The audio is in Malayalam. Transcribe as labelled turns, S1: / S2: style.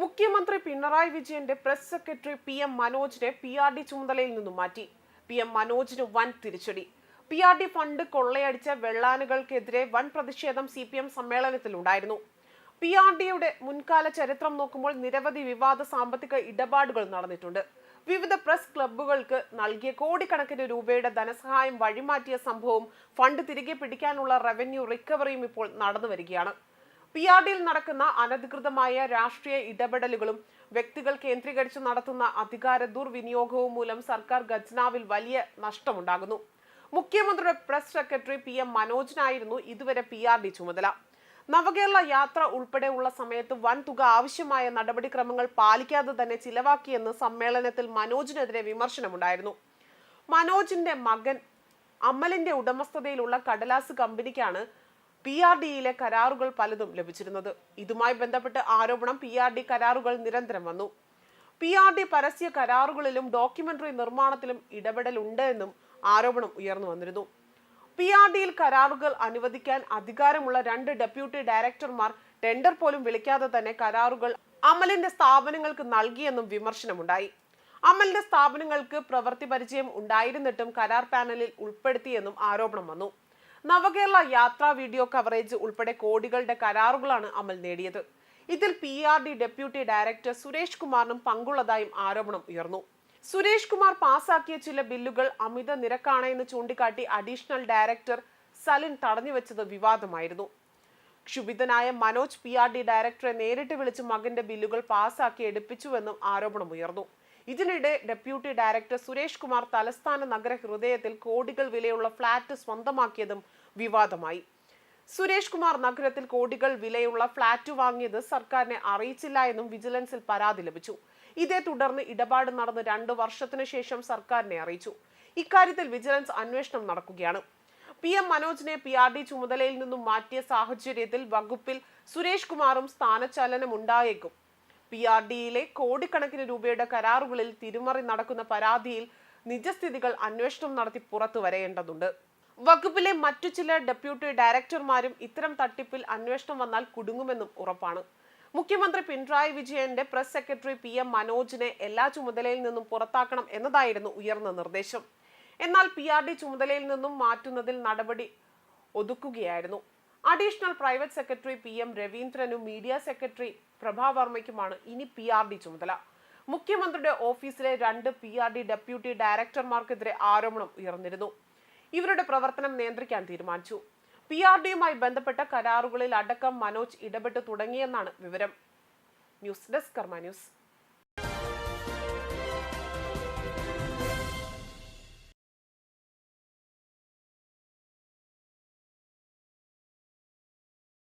S1: മുഖ്യമന്ത്രി പിണറായി വിജയന്റെ പ്രസ് സെക്രട്ടറി പി എം മനോജിനെ പി ആർ ഡി ചുമതലയിൽ നിന്നും മാറ്റി. പി എം മനോജിന് വൻ തിരിച്ചടി. പി ആർ ഡി ഫണ്ട് കൊള്ളയടിച്ച വെള്ളാനുകൾക്കെതിരെ വൻ പ്രതിഷേധം സി പി എം സമ്മേളനത്തിലുണ്ടായിരുന്നു. പി ആർ ഡിയുടെ മുൻകാല ചരിത്രം നോക്കുമ്പോൾ നിരവധി വിവാദ സാമ്പത്തിക ഇടപാടുകൾ നടന്നിട്ടുണ്ട്. വിവിധ പ്രസ് ക്ലബ്ബുകൾക്ക് നൽകിയ കോടിക്കണക്കിന് രൂപയുടെ ധനസഹായം വഴിമാറ്റിയ സംഭവം ഫണ്ട് തിരികെ പിടിക്കാനുള്ള റവന്യൂ റിക്കവറിയും ഇപ്പോൾ നടന്നു വരികയാണ് പി ആർ ഡിയിൽ നടക്കുന്ന അനധികൃതമായ രാഷ്ട്രീയ ഇടപെടലുകളും വ്യക്തികൾ കേന്ദ്രീകരിച്ച് നടത്തുന്ന അധികാര ദുർവിനിയോഗവും മൂലം സർക്കാർ ഖജനാവിൽ വലിയ നഷ്ടമുണ്ടാകുന്നു. മുഖ്യമന്ത്രിയുടെ പ്രസ് സെക്രട്ടറി പി എം മനോജിനായിരുന്നു ഇതുവരെ പി ആർ ഡി ചുമതല. നവകേരള യാത്ര ഉൾപ്പെടെയുള്ള സമയത്ത് വൻ തുക ആവശ്യമായ നടപടിക്രമങ്ങൾ പാലിക്കാതെ തന്നെ ചിലവാക്കിയെന്ന് സമ്മേളനത്തിൽ മനോജിനെതിരെ വിമർശനമുണ്ടായിരുന്നു. മനോജിന്റെ മകൻ അമലിന്റെ ഉടമസ്ഥതയിലുള്ള കടലാസ് കമ്പനിക്കാണ് പി ആർ ഡിയിലെ കരാറുകൾ പലതും ലഭിച്ചിരുന്നത്. ഇതുമായി ബന്ധപ്പെട്ട് ആരോപണം പി ആർ ഡി കരാറുകൾ നിരന്തരം വന്നു. പി ആർ ഡി പരസ്യ കരാറുകളിലും ഡോക്യുമെന്ററി നിർമ്മാണത്തിലും ഇടപെടലുണ്ട് എന്നും ആരോപണം ഉയർന്നു വന്നിരുന്നു. പി ആർ ഡിയിൽ കരാറുകൾ അനുവദിക്കാൻ അധികാരമുള്ള രണ്ട് ഡെപ്യൂട്ടി ഡയറക്ടർമാർ ടെൻഡർ പോലും വിളിക്കാതെ തന്നെ കരാറുകൾ അമലിന്റെ സ്ഥാപനങ്ങൾക്ക് നൽകിയെന്നും വിമർശനമുണ്ടായി. അമലിന്റെ സ്ഥാപനങ്ങൾക്ക് പ്രവൃത്തി പരിചയം ഉണ്ടായിരുന്നിട്ടും കരാർ പാനലിൽ ഉൾപ്പെടുത്തിയെന്നും ആരോപണം വന്നു. നവകേരള യാത്രാ വീഡിയോ കവറേജ് ഉൾപ്പെടെ കോടികളുടെ കരാറുകളാണ് അമൽ നേടിയത്. ഇതിൽ P R D deputy director Suresh കുമാറിനും പങ്കുള്ളതായും ആരോപണം ഉയർന്നു. സുരേഷ് കുമാർ പാസാക്കിയ ചില ബില്ലുകൾ അമിത നിരക്കാണ് എന്ന് ചൂണ്ടിക്കാട്ടി അഡീഷണൽ ഡയറക്ടർ സലിൻ തടഞ്ഞുവെച്ചത് വിവാദമായിരുന്നു. ക്ഷുഭിതനായ മനോജ് പി ആർ ഡി ഡയറക്ടറെ നേരിട്ട് വിളിച്ച് മകന്റെ ബില്ലുകൾ പാസാക്കി എടുപ്പിച്ചുവെന്നും ആരോപണമുയർന്നു ഇതിനിടെ ഡെപ്യൂട്ടി ഡയറക്ടർ സുരേഷ് കുമാർ തലസ്ഥാന നഗര ഹൃദയത്തിൽ കോടികൾ വിലയുള്ള ഫ്ളാറ്റ് സ്വന്തമാക്കിയതും വിവാദമായി. സുരേഷ് കുമാർ നഗരത്തിൽ കോടികൾ വിലയുള്ള ഫ്ളാറ്റ് വാങ്ങിയത് സർക്കാരിനെ അറിയിച്ചില്ല എന്നും വിജിലൻസിൽ പരാതി ലഭിച്ചു. ഇതേ തുടർന്ന് ഇടപാട് നടന്ന് രണ്ടു വർഷത്തിനു ശേഷം സർക്കാരിനെ അറിയിച്ചു. ഇക്കാര്യത്തിൽ വിജിലൻസ് അന്വേഷണം നടക്കുകയാണ്. പി എം മനോജിനെ പി ആർ ഡി ചുമതലയിൽ നിന്നും മാറ്റിയ സാഹചര്യത്തിൽ വകുപ്പിൽ സുരേഷ് കുമാറും സ്ഥാനചലനം ഉണ്ടായേക്കും പി ആർ ഡിയിലെ കോടിക്കണക്കിന് രൂപയുടെ കരാറുകളിൽ തിരുമറി നടക്കുന്ന പരാതിയിൽ നിജസ്ഥിതികൾ അന്വേഷണം നടത്തി പുറത്തു വരേണ്ടതുണ്ട്. വകുപ്പിലെ മറ്റു ചില ഡെപ്യൂട്ടി ഡയറക്ടർമാരും ഇത്തരം തട്ടിപ്പിൽ അന്വേഷണം വന്നാൽ കുടുങ്ങുമെന്നും ഉറപ്പാണ്. മുഖ്യമന്ത്രി പിണറായി വിജയന്റെ പ്രസ് സെക്രട്ടറി പി എം മനോജിനെ എല്ലാ ചുമതലയിൽ നിന്നും പുറത്താക്കണം എന്നതായിരുന്നു ഉയർന്ന നിർദ്ദേശം. എന്നാൽ പി ആർ ഡി ചുമതലയിൽ നിന്നും മാറ്റുന്നതിൽ നടപടി ഒതുക്കുകയായിരുന്നു. Additional private secretary P M രവീന്ദ്രനും media secretary പ്രഭാവർമ്മയ്ക്കുമാണ് ഇനി പി ആർ ഡി ചുമതല. മുഖ്യമന്ത്രിയുടെ ഓഫീസിലെ രണ്ട് പി ആർ ഡി ഡെപ്യൂട്ടി ഡയറക്ടർമാർക്കെതിരെ ആരോപണം ഉയർന്നിരുന്നു. ഇവരുടെ പ്രവർത്തനം നിയന്ത്രിക്കാൻ തീരുമാനിച്ചു. പി ആർ ഡിയുമായി ബന്ധപ്പെട്ട കരാറുകളിൽ അടക്കം മനോജ് ഇടപെട്ട് തുടങ്ങിയെന്നാണ് വിവരം. News desk Karma news.